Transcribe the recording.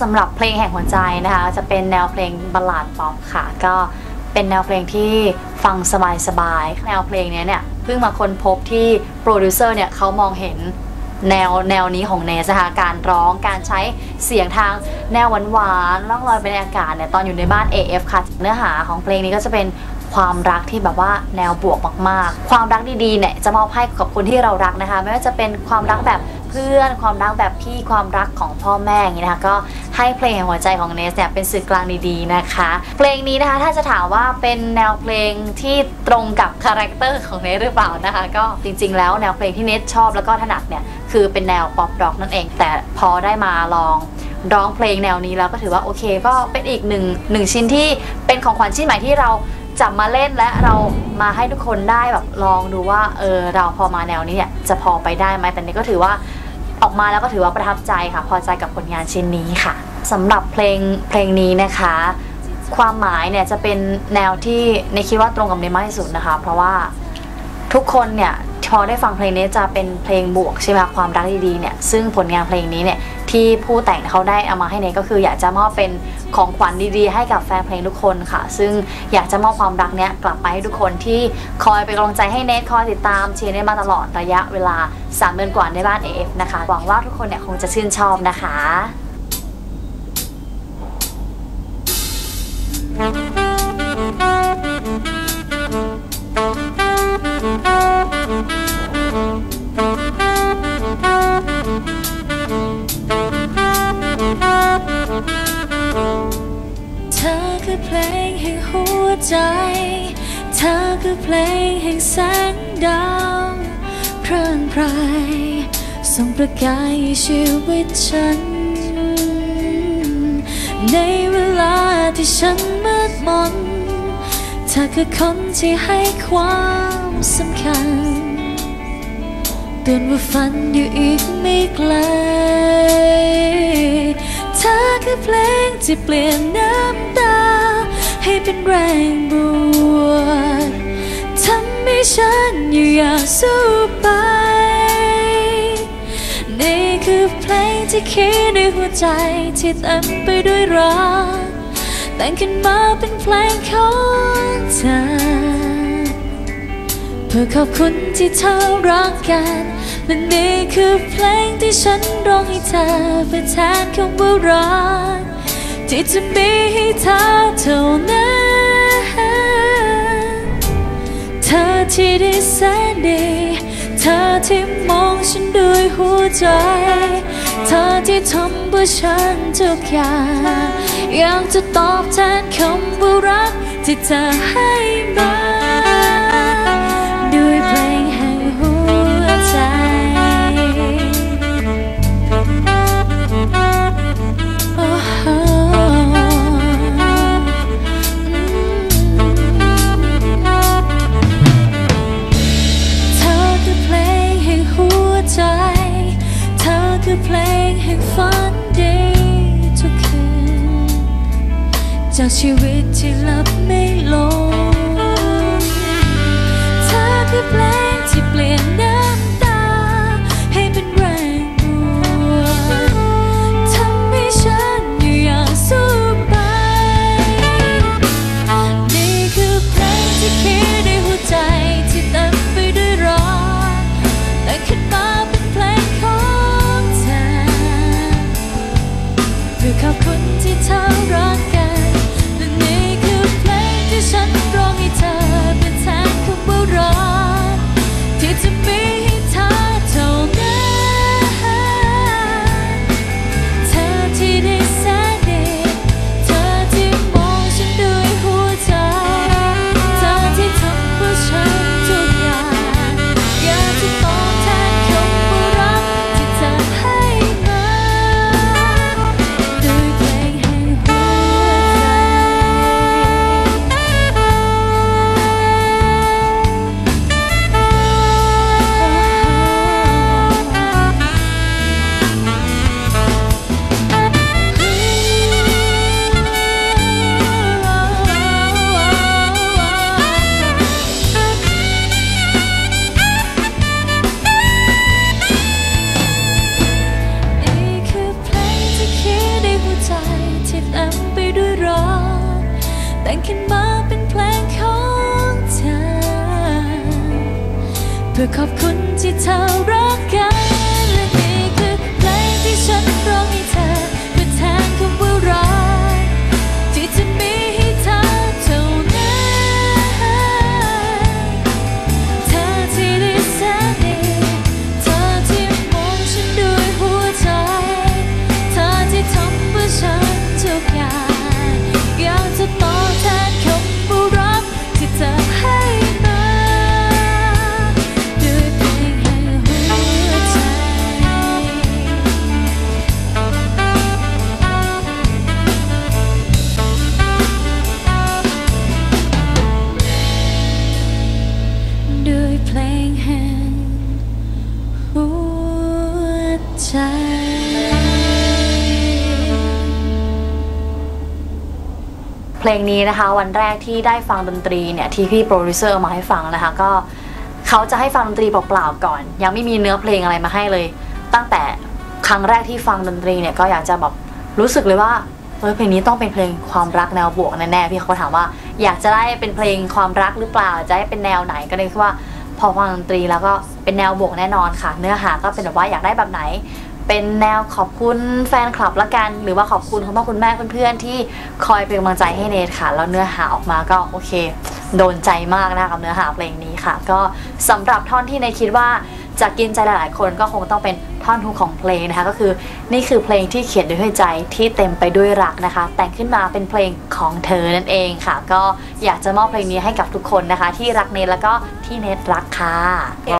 สำหรับเพลงแห่งหัวใจนะคะ จะเป็นแนวเพลงบัลลาดป๊อปค่ะ ก็เป็นแนวเพลงที่ฟังสบายๆแนวเพลงนี้เนี่ยเพิ่งมาค้นพบที่โปรดิวเซอร์เนี่ยเขามองเห็นแนวแนวนี้ของเนสนะคะการร้องการใช้เสียงทางแนวหวานๆล่องลอยไปในอากาศเนี่ยตอนอยู่ในบ้าน AF ค่ะ เนื้อหาของเพลงนี้ก็จะเป็นความรักที่แบบว่าแนวบวกมากๆ ความรักดีๆเนี่ยจะมอบให้กับคนที่เรารักนะคะ ไม่ว่าจะเป็นความรักแบบ พื่อน ความรักแบบพี่ความรักของพ่อแม่อย่างนี้นะคะก็ให้เพลงแห่งหัวใจของเนสเนี่ยเป็นสื่อกลางดีๆนะคะ เพลงนี้นะคะถ้าจะถามว่าเป็นแนวเพลงที่ตรงกับคาแรคเตอร์ของเนสหรือเปล่านะคะ ก็จริงๆ แล้วแนวเพลงที่เนสชอบแล้วก็ถนัดเนี่ยคือเป็นแนวป๊อปร็อกนั่นเอง แต่พอได้มาลองร้องเพลงแนวนี้แล้วก็ถือว่าโอเค ก็เป็นอีกหนึ่งหนึ่งชิ้นที่เป็นของขวัญชิ้นใหม่ที่เราจับมาเล่นและเรามาให้ทุกคนได้แบบลองดูว่าเออเราพอมาแนวนี้เนี่ยจะพอไปได้ไหมแต่นี่ก็ถือว่า ออกมาแล้วก็ถือว่าประทับใจค่ะ พอใจกับผลงานชิ้นนี้ค่ะสำหรับเพลงเพลงนี้นะคะ ความหมายเนี่ยจะเป็นแนวที่ในคิดว่าตรงกับเนมากที่สุดนะคะ เพราะว่าทุกคนเนี่ย พอได้ฟังเพลงนี้จะเป็นเพลงบวกใช่ไหมคะความรักดีๆเนี่ยซึ่งผลงานเพลงนี้เนี่ยที่ผู้แต่งเขาได้เอามาให้เนก็คือ อยากจะมอบเป็นของขวัญดีๆ ให้กับแฟนเพลงทุกคนค่ะ ซึ่งอยากจะมอบความรักเนี้ยกลับไปให้ทุกคนที่คอยเป็นกำลังใจให้เนทคอยติดตามเชียร์เนทมาตลอดระยะเวลา 3 เดือนกว่าในบ้าน AF นะคะหวังว่าทุกคนเนี่ยคงจะชื่นชอบนะคะเธ ใจ เธอคือเพลงแห่งแสงดาวเพลินไพรส่งประกายชีวิตฉัน ในเวลาที่ฉันมืดมนเธอคือคนที่ให้ความสำคัญเตือนว่าฝันอยู่อีกไม่ไกลเธอคือเพลงที่เปลี่ยนน้ำตา ให้เป็นแรงบวกทำให้ฉันอยู่อยางสู้ไปนี่คือเพลงที่เขียนในหัวใจที่เต็มไปด้วยรักแต่งขึ้นมาเป็นเพลงของเธอเพื่อขอบคุณที่เธอรักกันและนี่คือเพลงที่ฉันร้องให้เธอเป็นแทนคำว่ารัก ที่จะมีให้เธอเท่านั้น เธอที่ได้แสนดีเธอที่มองฉันด้วยหัวใจ เธอที่ทำเพื่อฉันทุกอย่างอยากจะตอบแทนคำว่ารักที่เธอให้มา งแห่งฝันดีทุกคืนจากชีวิตที่หลับไม่ลง เป็นเพลงของเธอ เพื่อขอบคุณที่เธอรักกัน ลงนี้นะคะ วันแรกที่ได้ฟังดนตรีเนี่ยที่พี่โปรดิวเซอร์มาให้ฟังนะคะก็เขาจะให้ฟังดนตรีเปล่าๆก่อน ยังไม่มีเนื้อเพลงอะไรมาให้เลย ตั้งแต่ครั้งแรกที่ฟังดนตรีเนี่ยก็อยากจะแบบรู้สึกเลยว่าเฮ้ยเพลงนี้ต้องเป็นเพลงความรักแนวบวกแน่ๆพี่เขาถามว่า อยากจะได้เป็นเพลงความรักหรือเปล่าจะให้เป็นแนวไหนก็เลยคิดว่าพอฟังดนตรีแล้วก็เป็นแนวบวกแน่นอนค่ะ เนื้อหาก็เป็นแบบว่าอยากได้แบบไหน เป็นแนวขอบคุณแฟนคลับละกัน หรือว่าขอบคุณคุณพ่อคุณแม่เพื่อนๆที่คอยเป็นกำลังใจให้เนทค่ะ แล้วเนื้อหาออกมาก็โอเค โดนใจมากนะคะกับเนื้อหาเพลงนี้ค่ะ ก็สำหรับท่อนที่เนทคิดว่าจะกินใจหลายๆ คนก็คงต้องเป็นท่อนฮุกของเพลงนะคะ ก็คือนี่คือเพลงที่เขียนด้วยใจที่เต็มไปด้วยรักนะคะ แต่งขึ้นมาเป็นเพลงของเธอนั่นเองค่ะ ก็อยากจะมอบเพลงนี้ให้กับทุกคนนะคะ ที่รักเนทแล้วก็ที่เนทรักค่ะ